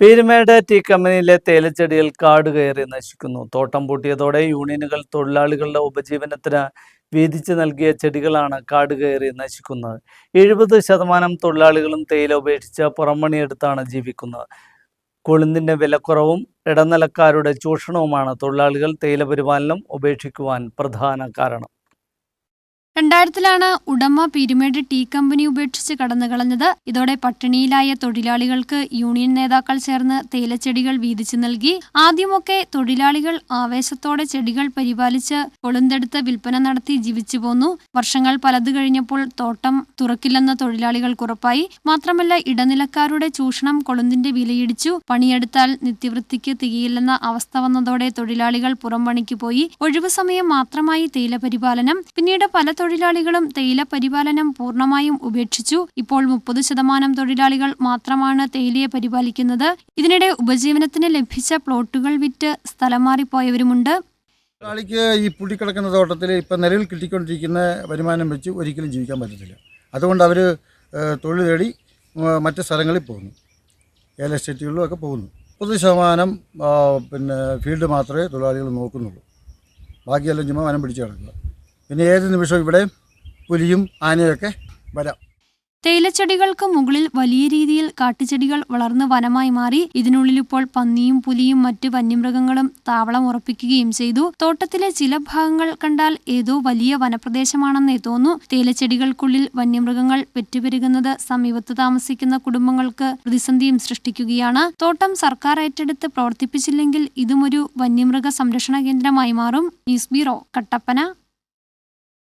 Peermade tea കമ്പനിയിലെ തേയിലച്ചെടിയിൽ കാട് കയറി നശിക്കുന്നു. തോട്ടം പൂട്ടിയതോടെ യൂണിയനുകൾ തൊഴിലാളികളുടെ ഉപജീവനത്തിന് വീതിച്ചു നൽകിയ ചെടികളാണ് കാട് കയറി നശിക്കുന്നത്. എഴുപത് ശതമാനം തൊഴിലാളികളും തേയില ഉപേക്ഷിച്ച് പുറംപണിയെടുത്താണ് ജീവിക്കുന്നത്. കൊളുന്തിന്റെ വിലക്കുറവും ഇടനിലക്കാരുടെ ചൂഷണവുമാണ് തൊഴിലാളികൾ തേയില പരിപാലനം ഉപേക്ഷിക്കുവാൻ പ്രധാന കാരണം. രണ്ടായിരത്തിലാണ് ഉടമ പീരുമേട് ടീ കമ്പനി ഉപേക്ഷിച്ച് കടന്നുകളഞ്ഞത് ഇതോടെ പട്ടിണിയിലായ തൊഴിലാളികൾക്ക് യൂണിയൻ നേതാക്കൾ ചേർന്ന് തേയിലച്ചെടികൾ വീതിച്ചു നൽകി. ആദ്യമൊക്കെ തൊഴിലാളികൾ ആവേശത്തോടെ ചെടികൾ പരിപാലിച്ച് കൊളുന്തെടുത്ത് വിൽപ്പന നടത്തി ജീവിച്ചു പോന്നു വർഷങ്ങൾ പലത് കഴിഞ്ഞപ്പോൾ തോട്ടം തുറക്കില്ലെന്ന തൊഴിലാളികൾക്ക് ഉറപ്പായി. മാത്രമല്ല ഇടനിലക്കാരുടെ ചൂഷണം കൊളുന്തിന്റെ വിലയിടിച്ചു. പണിയെടുത്താൽ നിത്യവൃത്തിക്ക് തികയില്ലെന്ന അവസ്ഥ വന്നതോടെ തൊഴിലാളികൾ പുറം പണിക്ക് പോയി. ഒഴിവു സമയം മാത്രമായി തേയില പരിപാലനം പിന്നീട് പല തൊഴിലാളികളും തേയില പരിപാലനം പൂർണമായും ഉപേക്ഷിച്ചു. ഇപ്പോൾ മുപ്പത് ശതമാനം തൊഴിലാളികൾ മാത്രമാണ് തേയിലയെ പരിപാലിക്കുന്നത്. ഇതിനിടെ ഉപജീവനത്തിന് ലഭിച്ച പ്ലോട്ടുകൾ വിറ്റ് സ്ഥലം മാറിപ്പോയവരുമുണ്ട്. തൊഴിലാളിക്ക് ഈ പുള്ളിക്കിടക്കുന്ന തോട്ടത്തിൽ ഇപ്പം നിലവിൽ കിട്ടിക്കൊണ്ടിരിക്കുന്ന വരുമാനം വെച്ച് ഒരിക്കലും ജീവിക്കാൻ പറ്റത്തില്ല. അതുകൊണ്ട് അവർ തൊഴിൽ തേടി മറ്റ് സ്ഥലങ്ങളിൽ പോകുന്നു. ഏല എസ്റ്റേറ്റുകളിലും ഒക്കെ പോകുന്നു. മുപ്പത് ശതമാനം പിന്നെ ഫീൽഡ് മാത്രമേ തൊഴിലാളികൾ നോക്കുന്നുള്ളൂ. ബാക്കിയെല്ലാം ചുമ്മാ വനം പിടിച്ച് കിടക്കുക പിന്നെ ഏത് നിമിഷവും ഇവിടെ പുലിയും ആനയൊക്കെ വരാം. തേയിലച്ചെടികൾക്ക് മുകളിൽ വലിയ രീതിയിൽ കാട്ടുചെടികൾ വളർന്ന് വനമായി മാറി ഇതിനുള്ളിൽ ഇപ്പോൾ പന്നിയും പുലിയും മറ്റ് വന്യമൃഗങ്ങളും താവളം ഉറപ്പിക്കുകയും ചെയ്തു. തോട്ടത്തിലെ ചില ഭാഗങ്ങൾ കണ്ടാൽ ഏതോ വലിയ വനപ്രദേശമാണെന്നേ തോന്നു തേയിലച്ചെടികൾക്കുള്ളിൽ വന്യമൃഗങ്ങൾ പെറ്റുപെരുകുന്നത് സമീപത്ത് താമസിക്കുന്ന കുടുംബങ്ങൾക്ക് പ്രതിസന്ധിയും സൃഷ്ടിക്കുകയാണ്. തോട്ടം സർക്കാർ ഏറ്റെടുത്ത് പ്രവർത്തിപ്പിച്ചില്ലെങ്കിൽ ഒരു വന്യമൃഗ സംരക്ഷണ കേന്ദ്രമായി മാറും. News bureau Kattappana.